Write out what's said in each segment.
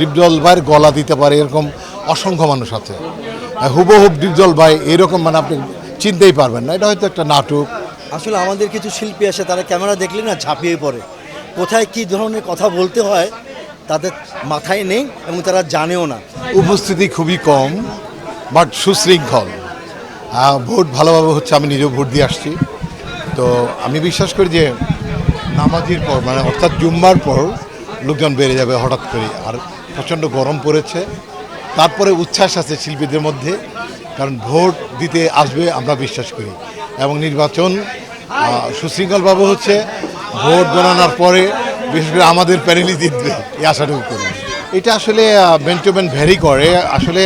ডিপজল ভাইয়ের গলা দিতে পারে এরকম অসংখ্য মানুষ আছে। হুবহুব ডিপজল ভাই এরকম মানে আপনি চিনতেই পারবেন না এটা হয়তো একটা নাটক। আসলে আমাদের কিছু শিল্পী আসে তারা ক্যামেরা দেখলে না ঝাঁপিয়ে পড়ে। কোথায় কী ধরনের কথা বলতে হয় তাদের মাথায় নেই এবং তারা জানেও না। উপস্থিতি খুবই কম বাট সুশৃঙ্খল। ভোট ভালোভাবে হচ্ছে আমি নিজেও ভোট দিয়ে আসছি। তো আমি বিশ্বাস করি যে নামাজির পর মানে অর্থাৎ জুম্মার পর লোকজন বেড়ে যাবে হঠাৎ করে আর প্রচণ্ড গরম পড়েছে। তারপরে উচ্ছ্বাস আছে শিল্পীদের মধ্যে, কারণ ভোট দিতে আসবে আমরা বিশ্বাস করি। এবং নির্বাচন সুশৃঙ্খলভাবে হচ্ছে, ভোট গণনার পরে বিশেষ করে আমাদের প্যানেলই জিতবে, এই আশাটুকু করি। এটা আসলে মেন টু মেন ভ্যারি করে। আসলে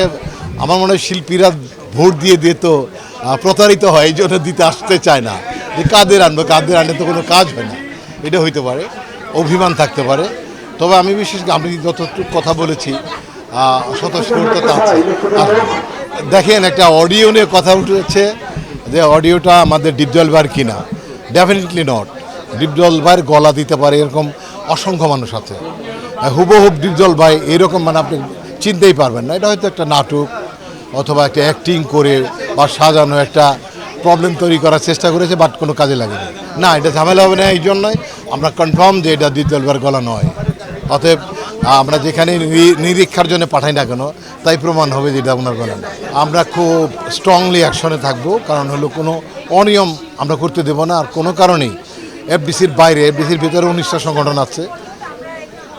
আমার মনে হয় শিল্পীরা ভোট দিয়ে দিয়ে তো প্রতারিত হয়, এই জন্য দিতে আসতে চায় না। যে কাদের আনবে, কাদের আনলে তো কোনো কাজ হয় না। এটা হইতে পারে, অভিমান থাকতে পারে। তবে আমি বিশেষ আমি যতটুকু কথা বলেছি স্বতঃস্ফূর্ততা আছে। দেখেন, একটা অডিও নিয়ে কথা উঠেছে যে অডিওটা আমাদের ডিপজল বার কিনা। ডেফিনেটলি নট ডিপজল ভাইয়ের গলা দিতে পারে, এরকম অসংখ্য মানুষ আছে। হুবহুব ডিপজল ভাই এরকম মানে আপনি চিনতেই পারবেন না। এটা হয়তো একটা নাটক অথবা একটা অ্যাক্টিং করে বা সাজানো একটা প্রবলেম তৈরি করার চেষ্টা করেছে বাট কোনো কাজে লাগেনি। না, এটা ঝামেলা হবে না, এই জন্যই আমরা কনফার্ম যে এটা ভাইয়ের গলা নয়। অতএব, আমরা যেখানে নিরীক্ষার জন্য পাঠাই না কেন, তাই প্রমাণ হবে যেটা আপনার বলেন। আমরা খুব স্ট্রংলি অ্যাকশনে থাকব, কারণ হলো কোনো অনিয়ম আমরা করতে দেব না, আর কোনো কারণেই এফডিসির বাইরে এফডিসির ভিতরে উনিশটা সংগঠন আছে,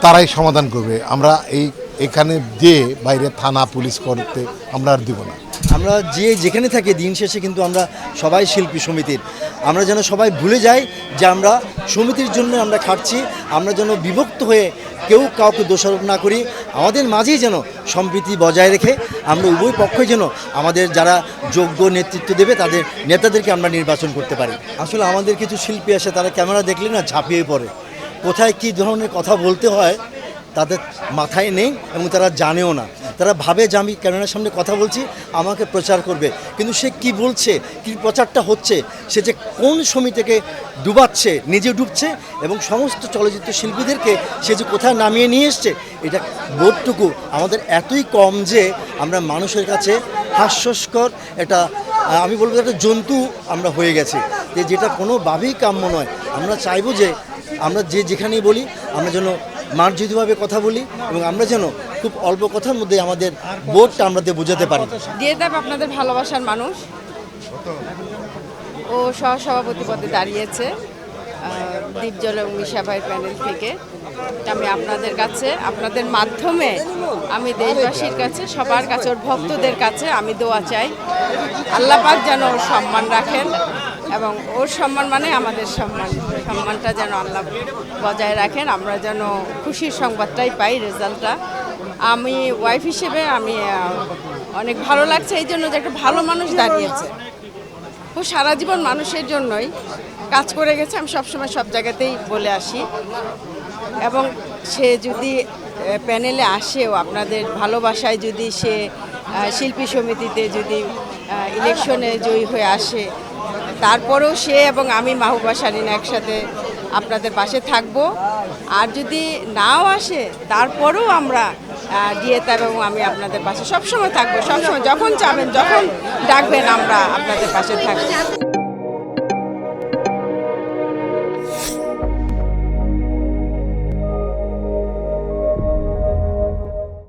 তারাই সমাধান করবে। আমরা এই এখানে যে বাইরে থানা, পুলিশ করতে আমরা আর দিব না। আমরা যে যেখানে থাকি দিন শেষে কিন্তু আমরা সবাই শিল্পী সমিতির। আমরা যেন সবাই ভুলে যাই যে আমরা সমিতির জন্য আমরা খাটছি, আমরা যেন বিভক্ত হয়ে কেউ কাউকে দোষারোপ না করি, আমাদের মাঝেই যেন সম্প্রীতি বজায় রেখে আমরা উভয় পক্ষই যেন আমাদের যারা যোগ্য নেতৃত্ব দেবে, তাদের নেতাদেরকে আমরা নির্বাচন করতে পারি। আসলে আমাদের কিছু শিল্পী আসে তারা ক্যামেরা দেখলে না ঝাঁপিয়ে পড়ে। কোথায় কী ধরনের কথা বলতে হয় তাদের মাথায় নেই এবং তারা জানেও না। তারা ভাবে যে আমি ক্যামেরার সামনে কথা বলছি, আমাকে প্রচার করবে। কিন্তু সে কি বলছে, কি প্রচারটা হচ্ছে, সে যে কোন সমিতিকে ডুবাচ্ছে, নিজে ডুবছে এবং সমস্ত চলচ্চিত্র শিল্পীদেরকে সে যে কোথায় নামিয়ে নিয়ে এসছে, এটা বোধটুকু আমাদের এতই কম যে আমরা মানুষের কাছে হাস্যস্কর এটা আমি বলব একটা জন্তু আমরা হয়ে গেছি। যে যেটা কোনোভাবেই কাম্য নয়। আমরা চাইব যে আমরা যে যেখানেই বলি, আমরা যেন মার্জিতভাবে কথা বলি এবং আমরা যেন খুব অল্প কথার মধ্যে আমাদের বোর্ডটা আমাদের বোঝাতে পারি। দিয়ে আপনাদের ভালোবাসার মানুষ। ও সহসভাপতি পদে দাঁড়িয়েছে দীপজল এবং মিশা ভাই প্যানেল থেকে। আমি আপনাদের কাছে, আপনাদের মাধ্যমে আমি দেশবাসীর কাছে, সবার কাছে, ওর ভক্তদের কাছে আমি দোয়া চাই। আল্লাহ পাক যেন সম্মান রাখেন। এবং ওর সম্মান মানে আমাদের সম্মান। সম্মানটা যেন আল্লাহ বজায় রাখেন, আমরা যেন খুশির সংবাদটাই পাই রেজাল্টটা। আমি ওয়াইফ হিসেবে আমি অনেক ভালো লাগছে, এই জন্য যে একটা ভালো মানুষ দাঁড়িয়েছে। ও সারা জীবন মানুষের জন্যই কাজ করে গেছে, আমি সবসময় সব জায়গাতেই বলে আসি। এবং সে যদি প্যানেলে আসেও আপনাদের ভালোবাসায় যদি সে শিল্পী সমিতিতে যদি ইলেকশনে জয়ী হয়ে আসে তারপরেও সে এবং আমি মাহবুবা শারিন একসাথে আপনাদের পাশে থাকব। আর যদি নাও আসে, তারপরেও আমরা দিয়ে এবং আমি আপনাদের পাশে সবসময় থাকব, সবসময় যখন চাবেন, যখন ডাকবেন, আমরা আপনাদের পাশে থাকব।